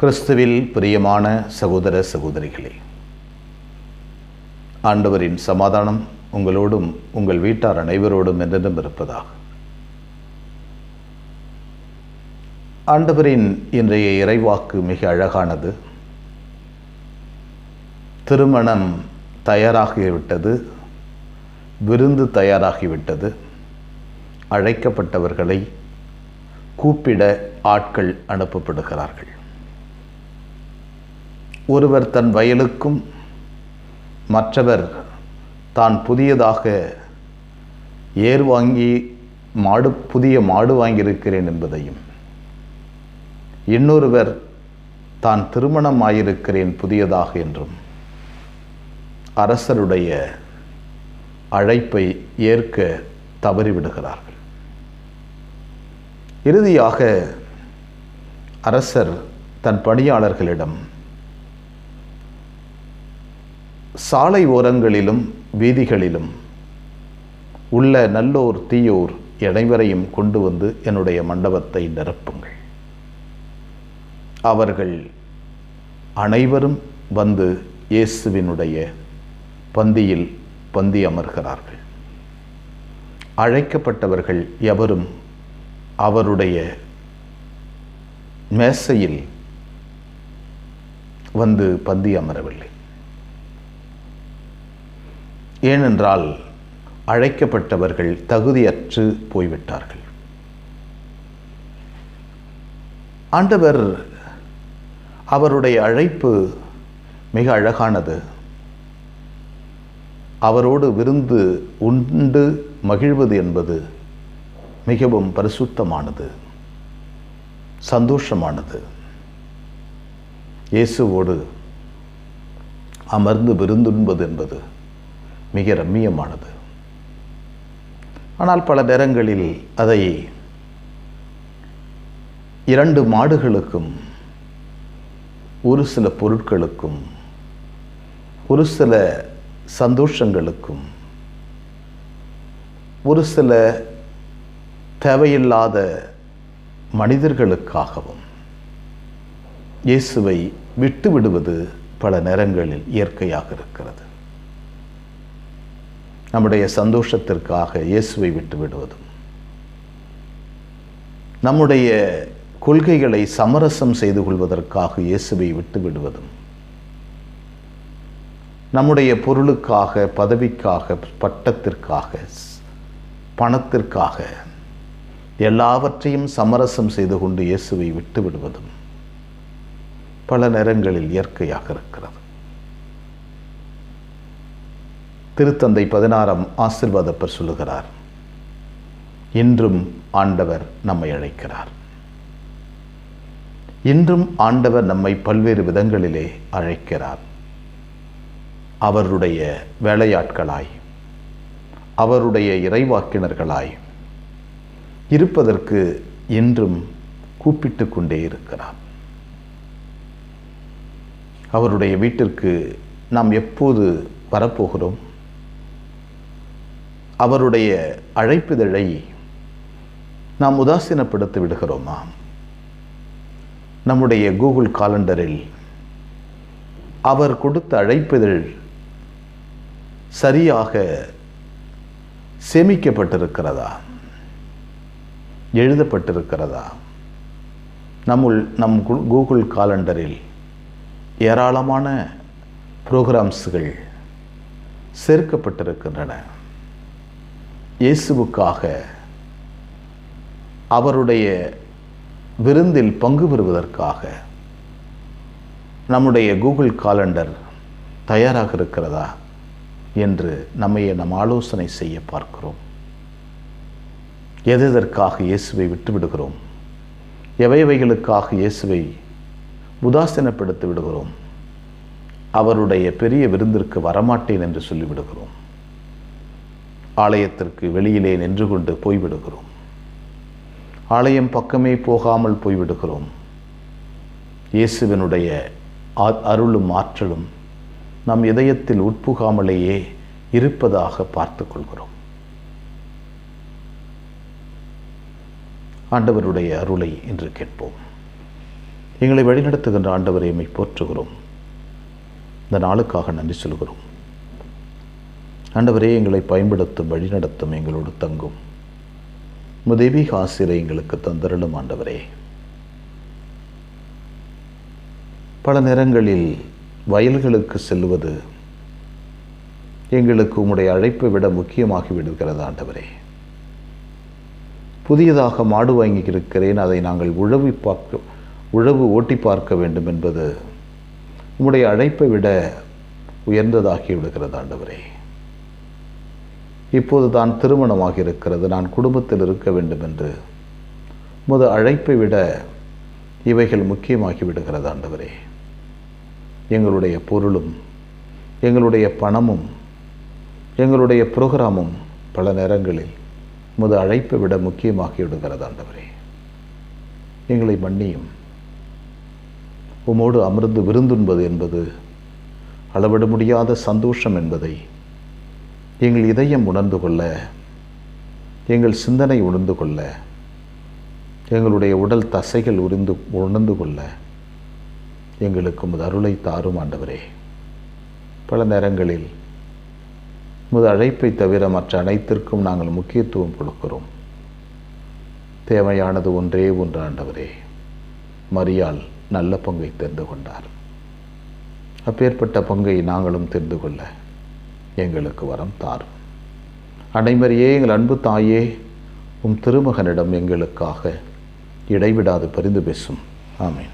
கிறிஸ்துவில் பிரியமான சகோதர சகோதரிகளே ஆண்டவரின் சமாதானம் உங்களோடும் உங்கள் வீட்டார் அனைவரோடும் என்றும் இருப்பதாக. ஆண்டவரின் இன்றைய இறைவாக்கு மிக அழகானது. திருமணம் தயாராகிவிட்டது விருந்து தயாராகிவிட்டது. அழைக்கப்பட்டவர்களை கூப்பிட ஆட்கள் அனுப்பப்படுகிறார்கள். ஒருவர் தன் வயலுக்கும் மற்றவர் தான் புதியதாக ஏர் வாங்கி மாடு புதிய மாடு வாங்கியிருக்கிறேன் என்பதையும் இன்னொருவர் தான் திருமணம் ஆயிருக்கிறேன் புதியதாக என்றும் அரசருடைய அழைப்பை ஏற்க தவறிவிடுகிறார்கள். இறுதியாக அரசர் தன் பணியாளர்களிடம் சாலை ஓரங்களிலும் வீதிகளிலும் உள்ள நல்லோர் தீயோர் அனைவரையும் கொண்டு வந்து என்னுடைய மண்டபத்தை நிரப்புங்கள். அவர்கள் அனைவரும் வந்து இயேசுவினுடைய பந்தியில் பந்தி அமர்கிறார்கள். அழைக்கப்பட்டவர்கள் எவரும் அவருடைய மேசையில் வந்து பந்தி அமரவில்லை. ஏனென்றால் அழைக்கப்பட்டவர்கள் தகுதியற்று போய்விட்டார்கள். ஆண்டவர் அவருடைய அழைப்பு மிக அழகானது. அவரோடு விருந்து உண்டு மகிழ்வது என்பது மிகவும் பரிசுத்தமானது சந்தோஷமானது. இயேசுவோடு அமர்ந்து விருந்துண்பது என்பது மிக ரம்மியமானது. ஆனால் பல நேரங்களில் அதை இரண்டு மாடுகளுக்கும் ஒரு சில பொருட்களுக்கும் ஒரு சில சந்தோஷங்களுக்கும் ஒரு சில தேவையில்லாத மனிதர்களுக்காகவும் இயேசுவை விட்டு விடுவது பல நேரங்களில் இயற்கையாக இருக்கிறது. நம்முடைய சந்தோஷத்திற்காக இயேசுவை விட்டு விடுவதும். நம்முடைய கொள்கைகளை சமரசம் செய்து கொள்வதற்காக இயேசுவை விட்டு விடுவதும். நம்முடைய பொருளுக்காக பதவிக்காக பட்டத்திற்காக பணத்திற்காக எல்லாவற்றையும் சமரசம் செய்து கொண்டு இயேசுவை விட்டு விடுவதும் பல நேரங்களில் இயற்கையாக இருக்கிறது. திருத்தந்தை பதினாறாம் ஆசிர்வாதப்பர் சொல்லுகிறார் இன்றும் ஆண்டவர் நம்மை அழைக்கிறார். இன்றும் ஆண்டவர் நம்மை பல்வேறு விதங்களிலே அழைக்கிறார். அவருடைய வேலையாட்களாய் அவருடைய இறைவாக்கினர்களாய் இருப்பதற்கு இன்றும் கூப்பிட்டு கொண்டே இருக்கிறார். அவருடைய வீட்டிற்கு நாம் எப்போது வரப்போகிறோம்? அவருடைய அழைப்பிதழை நாம் உதாசீனப்படுத்தி விடுகிறோமா? நம்முடைய கூகுள் காலண்டரில் அவர் கொடுத்த அழைப்பிதழ் சரியாக சேமிக்கப்பட்டிருக்கிறதா? எழுதப்பட்டிருக்கிறதா? நம்முள் நம் கூகுள் காலண்டரில் ஏராளமான ப்ரோக்ராம்ஸ்கள் சேர்க்கப்பட்டிருக்கின்றன. இயேசுவுக்காக அவருடைய விருந்தில் பங்கு பெறுவதற்காக நம்முடைய கூகுள் காலண்டர் தயாராக இருக்கிறதா என்று நம்மையே நம் ஆலோசனை செய்ய பார்க்கிறோம். எதெதற்காக இயேசுவை விட்டுவிடுகிறோம்? எவையவைகளுக்காக இயேசுவை உதாசீனப்படுத்தி விடுகிறோம்? அவருடைய பெரிய விருந்திற்கு வரமாட்டேன் என்று சொல்லிவிடுகிறோம். ஆலயத்திற்கு வெளியிலே நின்று கொண்டு போய்விடுகிறோம். ஆலயம் பக்கமே போகாமல் போய்விடுகிறோம். இயேசுவினுடைய அருளும் ஆற்றலும் நம் இதயத்தில் உட்புகாமலேயே இருப்பதாக பார்த்து கொள்கிறோம். ஆண்டவருடைய அருளை இன்று கேட்போம். எங்களை வழிநடத்துகின்ற ஆண்டவரை எம்மை போற்றுகிறோம் இந்த நாளுக்காக நன்றி சொல்கிறோம். ஆண்டவரே எங்களை பயன்படுத்தும் வழிநடத்தும் எங்களோடு தங்கும். உமது தெய்வீக ஆசிரியரை எங்களுக்கு தந்தருளும் ஆண்டவரே. பல நேரங்களில் வயல்களுக்கு செல்வது எங்களுக்கு உம்முடைய அழைப்பை விட முக்கியமாகி விடுகிறது ஆண்டவரே. புதியதாக மாடு வாங்கி இருக்கிறேன் அதை நாங்கள் உழவி பார்க்க உழவு ஓட்டி பார்க்க வேண்டும் என்பது உம்முடைய அழைப்பை விட உயர்ந்ததாகி விடுகிறது ஆண்டவரே. இப்போது தான் திருமணமாக இருக்கிறது நான் குடும்பத்தில் இருக்க வேண்டும் என்று முத அழைப்பை விட இவைகள் முக்கியமாகி விடுகிறது ஆண்டவரே. எங்களுடைய பொருளும் எங்களுடைய பணமும் எங்களுடைய புரோகிராமும் பல நேரங்களில் முத அழைப்பை விட முக்கியமாகி விடுகிறது ஆண்டவரே. எங்களை மன்னியும். உமோடு அமர்ந்து விருந்துண்பது என்பது அளவிட முடியாத சந்தோஷம் என்பதை எங்கள் இதயம் உணர்ந்து கொள்ள எங்கள் சிந்தனை உணர்ந்து கொள்ள எங்களுடைய உடல் தசைகள் உறிந்து உணர்ந்து கொள்ள எங்களுக்கு உமது அருளை தாரும் ஆண்டவரே. பல நேரங்களில் உமது அழைப்பை தவிர மற்ற அனைத்திற்கும் நாங்கள் முக்கியத்துவம் கொடுக்கிறோம். தேவையானது ஒன்றே ஒன்று ஆண்டவரே. மரியாள் நல்ல பங்கை தெரிந்து கொண்டார். அப்பேற்பட்ட பங்கை நாங்களும் தெரிந்து கொள்ள எங்களுக்கு வரம் தாரும் அனைவரையே எங்கள் அன்பு தாயே உம் திருமகனிடம் எங்களுக்காக இடைவிடாது பரிந்து பேசும். ஆமேன்.